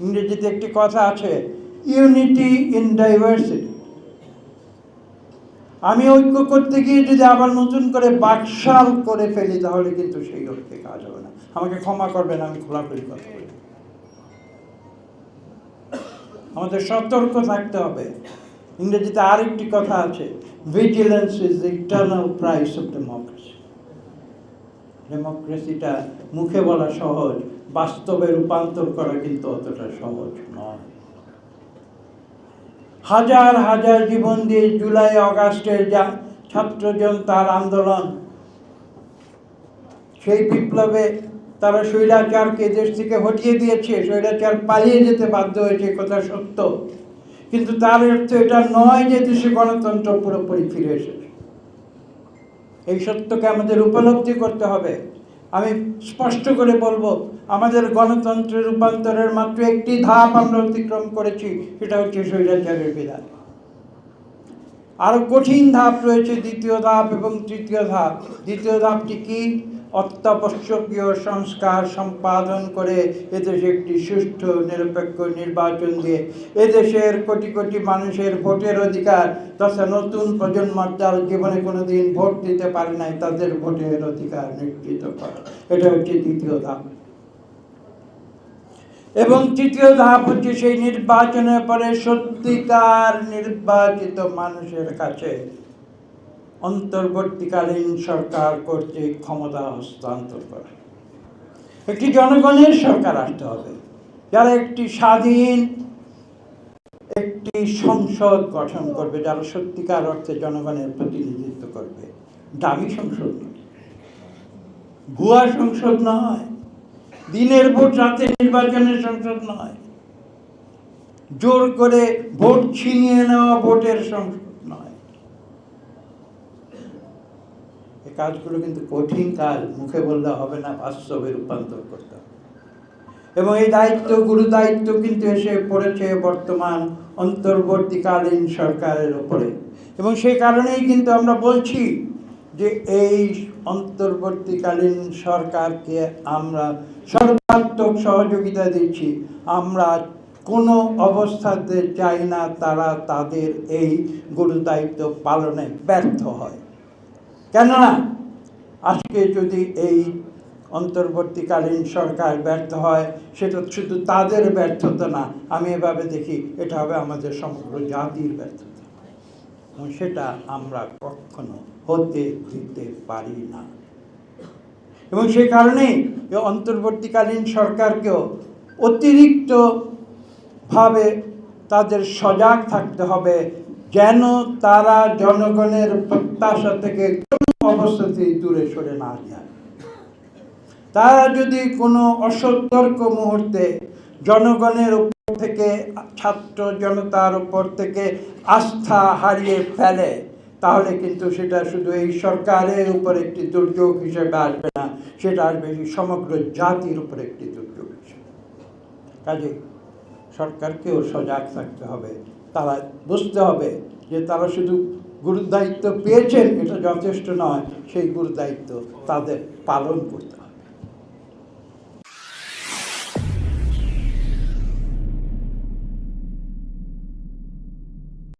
ইংরেজিতে একটি কথা আছে ইউনিটি ইন ডাইভার্সিটি আমি ঐক্য করতে গিয়ে যদি আবার নতুন করে বাকশাল করে ফেলি, তাহলে কিন্তু সেই ঐক্যে কাজ হবে না। আমাকে ক্ষমা করবেন, আমি খোলাখুলি কথা বলি। আমাদের সতর্ক থাকতে হবে। ইংরেজিতে আরেকটি কথা আছে vigilance is eternal price of democracy ডেমোক্রেসিটা মুখে বলা সহজ, বাস্তবে রূপান্তর করা কিন্তু অতটা সহজ নয়। হাজার হাজার জীবন দিয়ে জুলাই, অগাস্টের যা ছাত্র জনতার আন্দোলন, সেই বিপ্লবে তারা স্বৈরাচারকে দেশ থেকে হটিয়ে দিয়েছে, স্বৈরাচার পালিয়ে যেতে বাধ্য হয়েছে কথা সত্য। কিন্তু তার অর্থ এটা নয় যে দেশে গণতন্ত্র পুরোপুরি ফিরে এসেছে। এই সত্যকে আমাদের উপলব্ধি করতে হবে। আমি স্পষ্ট করে বলব, আমাদের গণতন্ত্রের রূপান্তরের মাত্র একটি ধাপ আমরা অতিক্রম করেছি, সেটা হচ্ছে স্বৈরাচারের বিধান। আরও কঠিন ধাপ রয়েছে, দ্বিতীয় ধাপ এবং তৃতীয় ধাপ। দ্বিতীয় ধাপটি কি? অত্যাবশ্যকীয় সংস্কার সম্পাদন করে এদেশে একটি সুষ্ঠু, নিরপেক্ষ নির্বাচন দিয়ে এদেশের কোটি কোটি মানুষের ভোটের অধিকার তথা নতুন প্রজন্ম যার জীবনে কোনোদিন ভোট দিতে পারে নাই, তাদের ভোটের অধিকার নিশ্চিত করা। এটা হচ্ছে দ্বিতীয় ধাপ। এবং তৃতীয় ধাপ হচ্ছে সেই নির্বাচনের পরে সত্যিকার নির্বাচিত মানুষের কাছে অন্তর্বর্তীকালীন সরকার কর্তৃক ক্ষমতা হস্তান্তর করা। একটি জনগণের সরকার আসতে হবে। যারা একটি স্বাধীন, একটি সংসদ গঠন করবে, যারা সত্যিকার অর্থে জনগণের প্রতিনিধিত্ব করবে, দামি সংসদ নয়। ভুয়া সংসদ নয়। দিনের ভোট রাতে নির্বাচনের সংসদ নয়। জোর করে ভোট ছিনিয়ে নেওয়া ভোটের সংসদ নয় এই কাজগুলো কিন্তু কঠিন কাজ, মুখে বললে হবে না, বাস্তবে রূপান্তর করতে হবে। এবং এই দায়িত্ব, গুরু দায়িত্ব কিন্তু এসে পড়েছে বর্তমান অন্তর্বর্তীকালীন সরকারের উপরে এবং সেই কারণেই কিন্তু আমরা বলছি যে এই অন্তর্বর্তীকালীন সরকারকে আমরা সর্বাত্মক সহযোগিতা দিচ্ছি। আমরা কোনো অবস্থাতে চাই না তারা তাদের এই গুরু দায়িত্ব পালনে ব্যর্থ হয়। কেননা, আজকে যদি এই অন্তর্বর্তীকালীন সরকার ব্যর্থ হয়, সেটা শুধু তাদের ব্যর্থতা না, আমি এভাবে দেখি, এটা হবে আমাদের সমগ্র জাতির ব্যর্থতা। এবং সেটা আমরা কখনো হতে দিতে পারি না। এবং সেই কারণেই অন্তর্বর্তীকালীন সরকারকেও অতিরিক্ত ভাবে তাদের সজাগ থাকতে হবে, যেন তারা জনগণের প্রত্যাশা থেকে অবস্থাতেই দূরে সরে না যায়। তারা যদি কোনো অসতর্ক মুহূর্তে জনগণের উপর থেকে, ছাত্র জনতার উপর থেকে আস্থা হারিয়ে ফেলে, তাহলে কিন্তু সেটা শুধু এই সরকারের উপর একটি দুর্যোগ হিসেবে আসবে না, সেটা আসবে সমগ্র জাতির উপর একটি দুর্যোগ হিসেবে। কাজে সরকারকেও সজাগ থাকতে হবে। তারা বুঝতে হবে যে তারা শুধু গুরুদায়িত্ব পেয়েছেন এটা যথেষ্ট নয়। সেই গুরুদায়িত্ব তাদের পালন করতে